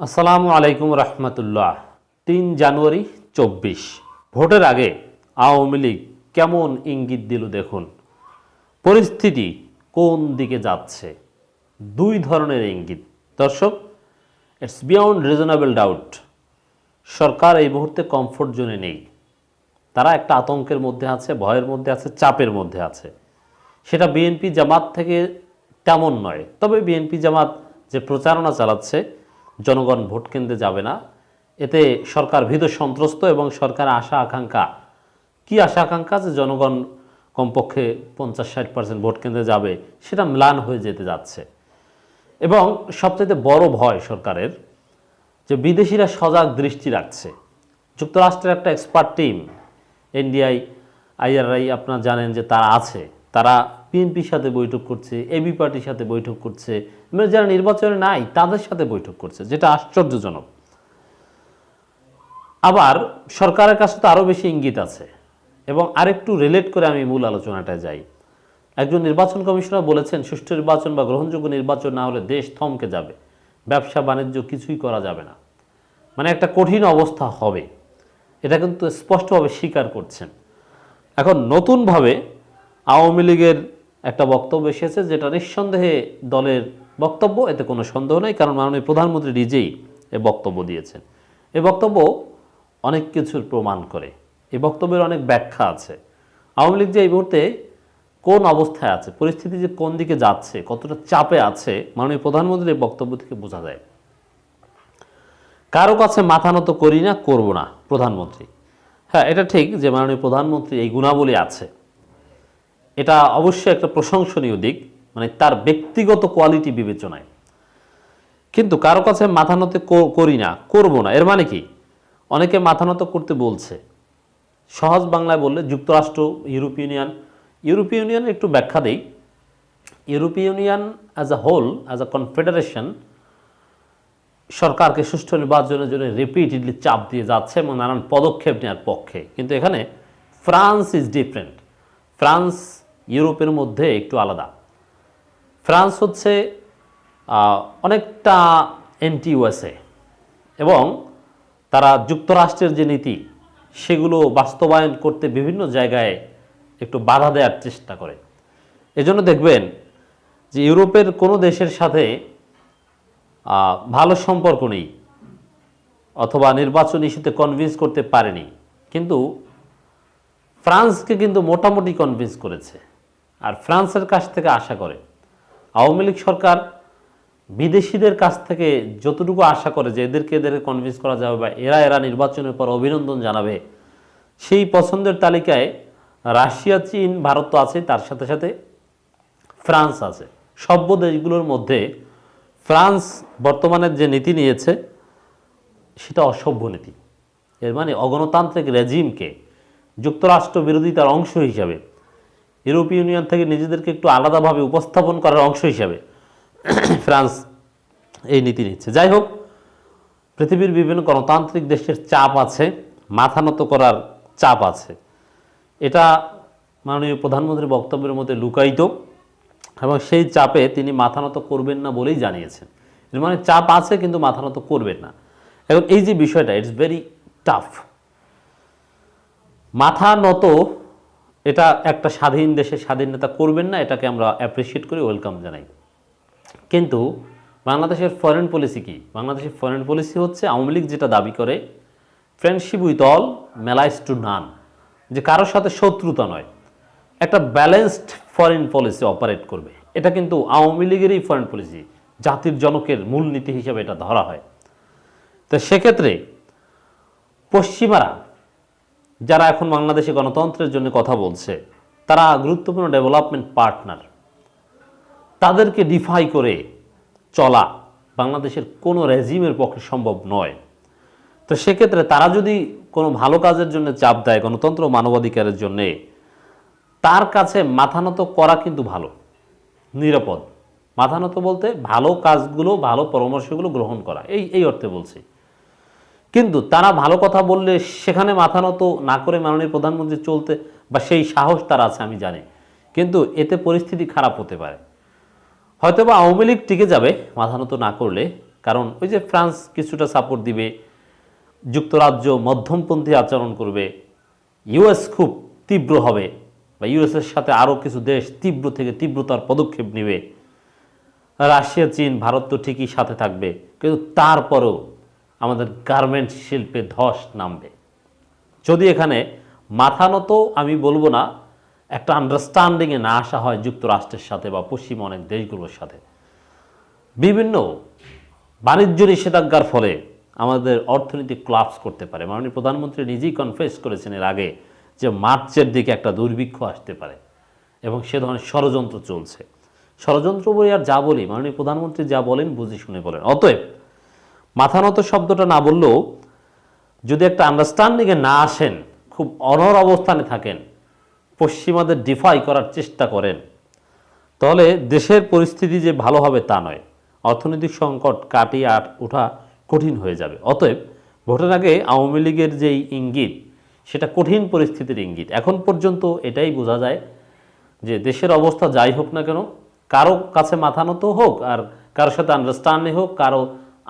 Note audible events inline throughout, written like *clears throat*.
আসসালামু আলাইকুম রহমতুল্লাহ। তিন জানুয়ারি চব্বিশ। ভোটের আগে আওয়ামী লীগ কেমন ইঙ্গিত দিল দেখুন। পরিস্থিতি কোন দিকে যাচ্ছে? দুই ধরনের ইঙ্গিত। দর্শক ইটস বিয়ন্ড রিজনেবল ডাউট সরকার এই মুহূর্তে কমফোর্ট জোনে নেই। তারা একটা আতঙ্কের মধ্যে আছে, ভয়ের মধ্যে আছে, চাপের মধ্যে আছে। সেটা বিএনপি জামাত থেকে তেমন নয়। তবে বিএনপি জামাত যে প্রচারণা চালাচ্ছে জনগণ ভোট কেন্দ্রে যাবে না। এতে সরকার ভীত সন্ত্রস্ত এবং সরকার আশা আকাঙ্ক্ষা। কি আশা আকাঙ্ক্ষা যে জনগণ কমপক্ষে পঞ্চাশ ষাট পার্সেন্ট ভোট কেন্দ্রে যাবে, সেটা ম্লান হয়ে যেতে যাচ্ছে। এবং সবচেয়ে বড় ভয় সরকারের, যে বিদেশিরা সজাগ দৃষ্টি রাখছে। যুক্তরাষ্ট্রের একটা এক্সপার্ট টিম, এনডিআই, আইআরআই আপনারা জানেন যে তারা আছে। তারা বিএনপির সাথে বৈঠক করছে এবি পার্টির সাথে বৈঠক করছে মানে যারা নির্বাচনে নাই, তাদের সাথে বৈঠক করছে, যেটা আশ্চর্যজনক। আবার সরকারের কাছে তো আরও বেশি ইঙ্গিত আছে, এবং আরেকটু রিলেট করে আমি মূল আলোচনাটায় যাই। একজন নির্বাচন কমিশনার বলেছেন, সুষ্ঠু নির্বাচন বা গ্রহণযোগ্য নির্বাচন না হলে দেশ থমকে যাবে, ব্যবসা বাণিজ্য কিছুই করা যাবে না। মানে একটা কঠিন অবস্থা হবে, এটা কিন্তু স্পষ্টভাবে স্বীকার করছেন। এখন নতুনভাবে আওয়ামী লীগের একটা বক্তব্য এসেছে যেটা নিঃসন্দেহে দলের বক্তব্য, এতে কোনো সন্দেহ নেই, কারণ মাননীয় প্রধানমন্ত্রী নিজেই এ বক্তব্য দিয়েছেন। এ বক্তব্য অনেক কিছুর প্রমাণ করে। এই বক্তব্যের অনেক ব্যাখ্যা আছে। আওয়ামী লীগ যে এই মুহূর্তে কোন অবস্থায় আছে, পরিস্থিতি যে কোন দিকে যাচ্ছে, কতটা চাপে আছে, মাননীয় প্রধানমন্ত্রীর এই বক্তব্য থেকে বোঝা যায়। কারও কাছে মাথা নত করি না, করব না, প্রধানমন্ত্রী। হ্যাঁ এটা ঠিক যে মাননীয় প্রধানমন্ত্রী এই গুণাবলী আছে। এটা অবশ্যই একটা প্রশংসনীয় দিক মানে তার ব্যক্তিগত কোয়ালিটি বিবেচনায়। কিন্তু কারও কাছে মাথা নত করি না, করব না, এর মানে কি? অনেকে মাথা নত করতে বলছে। সহজ বাংলায় বললে যুক্তরাষ্ট্র ইউরোপ ইউনিয়ন ইউরোপীয় ইউনিয়নের একটু ব্যাখ্যা দেই। ইউরোপীয় union as a whole as a confederation সরকারকে সুষ্ঠু নির্বাচনের জন্য রিপিটেডলি চাপ দিয়ে যাচ্ছে এবং নানান পদক্ষেপ নেওয়ার পক্ষে। কিন্তু এখানে ফ্রান্স ইজ ডিফারেন্ট ফ্রান্স ইউরোপের মধ্যে একটু আলাদা। ফ্রান্স হচ্ছে অনেকটা এন্টি ইউএসএ এবং তারা যুক্তরাষ্ট্রের যে নীতি, সেগুলো বাস্তবায়ন করতে বিভিন্ন জায়গায় একটু বাধা দেওয়ার চেষ্টা করে। এজন্য দেখবেন যে ইউরোপের কোনো দেশের সাথে ভালো সম্পর্ক নেই অথবা নির্বাচন ইস্যুতে কনভিন্স করতে পারেনি। কিন্তু ফ্রান্সকে কিন্তু মোটামুটি কনভিন্স করেছে। আর ফ্রান্সের কাছ থেকে আশা করে। আওয়ামী লীগ সরকার বিদেশিদের কাছ থেকে যতটুকু আশা করে যে এদেরকে এদেরকে কনভিন্স করা যাবে বা এরা এরা নির্বাচনের পর অভিনন্দন জানাবে, সেই পছন্দের তালিকায় রাশিয়া, চীন, ভারত তো আছে, তার সাথে সাথে ফ্রান্স আছে। সভ্য দেশগুলোর মধ্যে ফ্রান্স বর্তমানের যে নীতি নিয়েছে, সেটা অসভ্য নীতি। এর মানে অগণতান্ত্রিক রেজিমকে যুক্তরাষ্ট্র বিরোধিতার অংশ হিসাবে ইউরোপীয় ইউনিয়ন থেকে নিজেদেরকে একটু আলাদাভাবে উপস্থাপন করার অংশ হিসাবে *clears throat* ফ্রান্স এই নীতি নিচ্ছে। যাই হোক, পৃথিবীর বিভিন্ন গণতান্ত্রিক দেশের চাপ আছে, মাথা নত করার চাপ আছে। এটা মাননীয় প্রধানমন্ত্রীর বক্তব্যের মধ্যে লুকায়িত এবং সেই চাপে তিনি মাথা নত করবেন না বলেই জানিয়েছেন। এর মানে চাপ আছে কিন্তু মাথা নত করবেন না। এখন এই যে বিষয়টা ইটস ভেরি টাফ মাথা নত এটা একটা স্বাধীন দেশে স্বাধীনতা করবেন না, এটাকে আমরা অ্যাপ্রিসিয়েট করি ওয়েলকাম জানাই। কিন্তু বাংলাদেশের ফরেন পলিসি কি? বাংলাদেশের ফরেন পলিসি হচ্ছে আওয়ামী লীগ যেটা দাবি করে friendship with all malice to none যে কারোর সাথে শত্রুতা নয়, একটা ব্যালেন্সড ফরেন পলিসি অপারেট করবে। এটা কিন্তু আওয়ামী লীগেরই ফরেন পলিসি জাতির জনকের মূলনীতি হিসেবে এটা ধরা হয়। তো সেক্ষেত্রে পশ্চিমারা যারা এখন বাংলাদেশে গণতন্ত্রের জন্য কথা বলছে, তারা গুরুত্বপূর্ণ ডেভেলপমেন্ট পার্টনার। তাদেরকে ডিফাই করে চলা বাংলাদেশের কোনো রেজিমের পক্ষে সম্ভব নয়। তো সেক্ষেত্রে তারা যদি কোনো ভালো কাজের জন্য চাপ দেয়, গণতন্ত্র মানবাধিকারের জন্যে, তার কাছে মাথা নত করা কিন্তু ভালো, নিরাপদ। মাথা নত বলতে ভালো কাজগুলো, ভালো পরামর্শগুলো গ্রহণ করা। এই এই অর্থে বলছি। কিন্তু তারা ভালো কথা বললে সেখানে মাথা নত না করে মাননীয় প্রধানমন্ত্রী চলতে বা সেই সাহস তার আছে, আমি জানি। কিন্তু এতে পরিস্থিতি খারাপ হতে পারে। হয়তোবা আওয়ামী লীগ টিকে যাবে মাথা নত না করলে, কারণ ওই যে ফ্রান্স কিছুটা সাপোর্ট দিবে, যুক্তরাজ্য মধ্যমপন্থী আচরণ করবে ইউএস খুব তীব্র হবে বা ইউএসের সাথে আরও কিছু দেশ তীব্র থেকে তীব্রতার পদক্ষেপ নেবে। রাশিয়া, চীন, ভারত তো ঠিকই সাথে থাকবে, কিন্তু তারপরেও আমাদের গার্মেন্ট শিল্পে ধস নামবে। যদি এখানে মাথা নত, আমি বলব না, একটা আন্ডারস্ট্যান্ডিংয়ে না আসা হয় যুক্তরাষ্ট্রের সাথে বা পশ্চিম অনেক দেশগুলোর সাথে। বিভিন্ন বাণিজ্য নিষেধাজ্ঞার ফলে আমাদের অর্থনীতি ক্লাপস করতে পারে। মাননীয় প্রধানমন্ত্রী নিজেই কনফেস করেছেন এর আগে যে মার্চের দিকে একটা দুর্ভিক্ষ আসতে পারে এবং সে ধরনের ষড়যন্ত্র চলছে। ষড়যন্ত্র বলে আর যা বলি, মাননীয় প্রধানমন্ত্রী যা বলেন বুঝে শুনে বলেন। অতএব মাথা নত শব্দটা না বললেও যদি একটা আন্ডারস্ট্যান্ডিংয়ে না আসেন, খুব অনর অবস্থানে থাকেন, পশ্চিমাদের ডিফাই করার চেষ্টা করেন, তাহলে দেশের পরিস্থিতি যে ভালো হবে তা নয়। অর্থনৈতিক সংকট কাটিয়ে আট ওঠা কঠিন হয়ে যাবে। অতএব ভোটের আগে আওয়ামী লীগের যেই ইঙ্গিত, সেটা কঠিন পরিস্থিতির ইঙ্গিত। এখন পর্যন্ত এটাই বোঝা যায় যে দেশের অবস্থা যাই হোক না কেন, কারও কাছে মাথা নত হোক আর কারোর সাথে আন্ডারস্ট্যান্ডিং হোক, কারও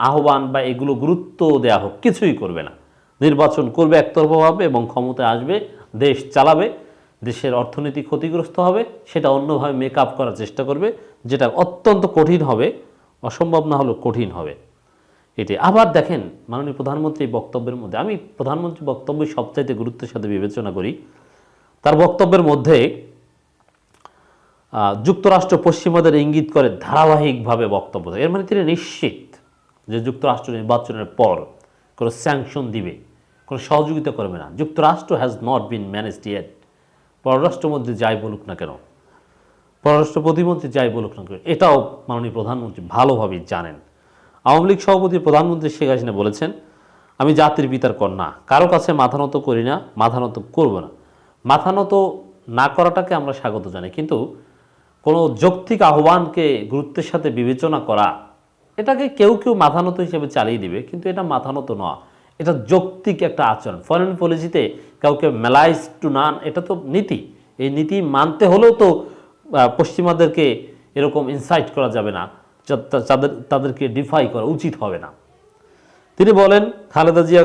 আহ্বান বা এগুলো গুরুত্ব দেয়া হোক, কিছুই করবে না। নির্বাচন করবে একতরফাভাবে এবং ক্ষমতায় আসবে, দেশ চালাবে, দেশের অর্থনীতি ক্ষতিগ্রস্ত হবে, সেটা অন্যভাবে মেক আপ করার চেষ্টা করবে, যেটা অত্যন্ত কঠিন হবে, অসম্ভব না হলেও কঠিন হবে। এটি আবার দেখেন মাননীয় প্রধানমন্ত্রী বক্তব্যের মধ্যে, আমি প্রধানমন্ত্রী বক্তব্য সবচাইতে গুরুত্বের সাথে বিবেচনা করি। তার বক্তব্যের মধ্যে যুক্তরাষ্ট্র পশ্চিমাদের ইঙ্গিত করে ধারাবাহিকভাবে বক্তব্য দেয়। এর মানে তিনি নিশ্চিত যে যুক্তরাষ্ট্র নির্বাচনের পর কোনো স্যাংশন দিবে, কোনো সহযোগিতা করবে না, যুক্তরাষ্ট্র has not been managed yet পররাষ্ট্রমন্ত্রী যাই বলুক না কেন, পররাষ্ট্র প্রতিমন্ত্রী যাই বলুক না কেন, এটাও মাননীয় প্রধানমন্ত্রী ভালোভাবেই জানেন। আওয়ামী লীগ সভাপতি প্রধানমন্ত্রী শেখ হাসিনা বলেছেন, আমি জাতির পিতার কন্যা কারও কাছে মাথা নত করি না, মাথা নত করব না। মাথা নত না করাটাকে আমরা স্বাগত জানাই, কিন্তু কোনো যৌক্তিক আহ্বানকে গুরুত্বের সাথে বিবেচনা করা এটাকে কেউ কেউ মাথানত হিসেবে চালিয়ে দিবে, কিন্তু এটা মাথানত নয়। এটা যৌক্তিক একটা আচরণ। ফরেন পলিসিতে কাউকে মেলাইজ টু নান, এটা তো নীতি। এই নীতি মানতে হলেও তো পশ্চিমাদেরকে এরকম ইনসাইট করা যাবে না তাদের তাদেরকে ডিফাই করা উচিত হবে না। তিনি বলেন, খালেদা জিয়া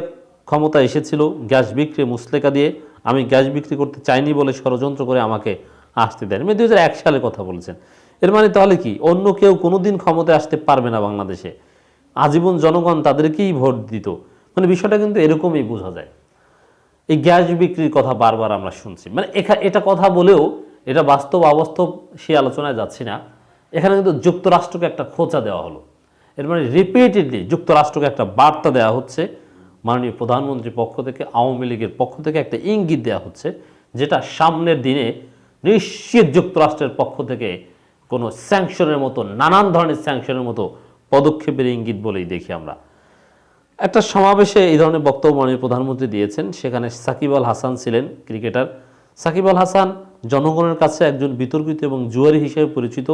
ক্ষমতা এসেছিল গ্যাস বিক্রি মুসলেকা দিয়ে, আমি গ্যাস বিক্রি করতে চাইনি বলে ষড়যন্ত্র করে আমাকে আসতে দেন। আমি দু হাজার এক সালে কথা বলেছেন। এর মানে তাহলে কি? অন্য কেউ কোনোদিন ক্ষমতায় আসতে পারবে না বাংলাদেশে। আজীবন জনগণ তাদেরকেই ভোট দিত। মানে বিষয়টা কিন্তু এরকমই বোঝা যায়। এই গ্যাস বিক্রির কথা বারবার আমরা শুনছি। মানে এখা, এটা কথা বলেও এটা বাস্তব অবাস্তব সে আলোচনায় যাচ্ছি না। এখানে কিন্তু যুক্তরাষ্ট্রকে একটা খোঁচা দেওয়া হলো। এর মানে রিপিটেডলি যুক্তরাষ্ট্রকে একটা বার্তা দেওয়া হচ্ছে। মাননীয় প্রধানমন্ত্রীর পক্ষ থেকে, আওয়ামী লীগের পক্ষ থেকে একটা ইঙ্গিত দেওয়া হচ্ছে। যেটা সামনের দিনে নিশ্চিত যুক্তরাষ্ট্রের পক্ষ থেকে কোনো স্যাংশনের মতো নানান ধরনের স্যাংশনের মতো পদক্ষেপের ইঙ্গিত বলেই দেখি আমরা। একটা সমাবেশে এই ধরনের বক্তব্য মাননীয় প্রধানমন্ত্রী দিয়েছেন সেখানে সাকিব আল হাসান ছিলেন ক্রিকেটার। সাকিব আল হাসান জনগণের কাছে একজন বিতর্কিত এবং জুয়ারি হিসেবে পরিচিত।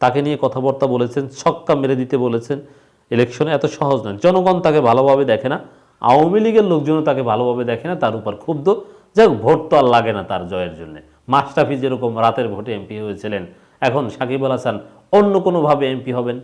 তাকে নিয়ে কথাবার্তা বলেছেন ছক্কা মেরে দিতে বলেছেন। ইলেকশনে এত সহজ নয়। জনগণ তাকে ভালোভাবে দেখে না। আওয়ামী লীগের লোকজনও তাকে ভালোভাবে দেখে না তার উপর ক্ষুব্ধ। যাই হোক, ভোট তো আর লাগে না তার জয়ের জন্য। মাশরাফি যেরকম রাতের ভোটে এমপি হয়েছিলেন এখন সাকিব আল হাসান অন্য কোনোভাবে এমপি হবেন?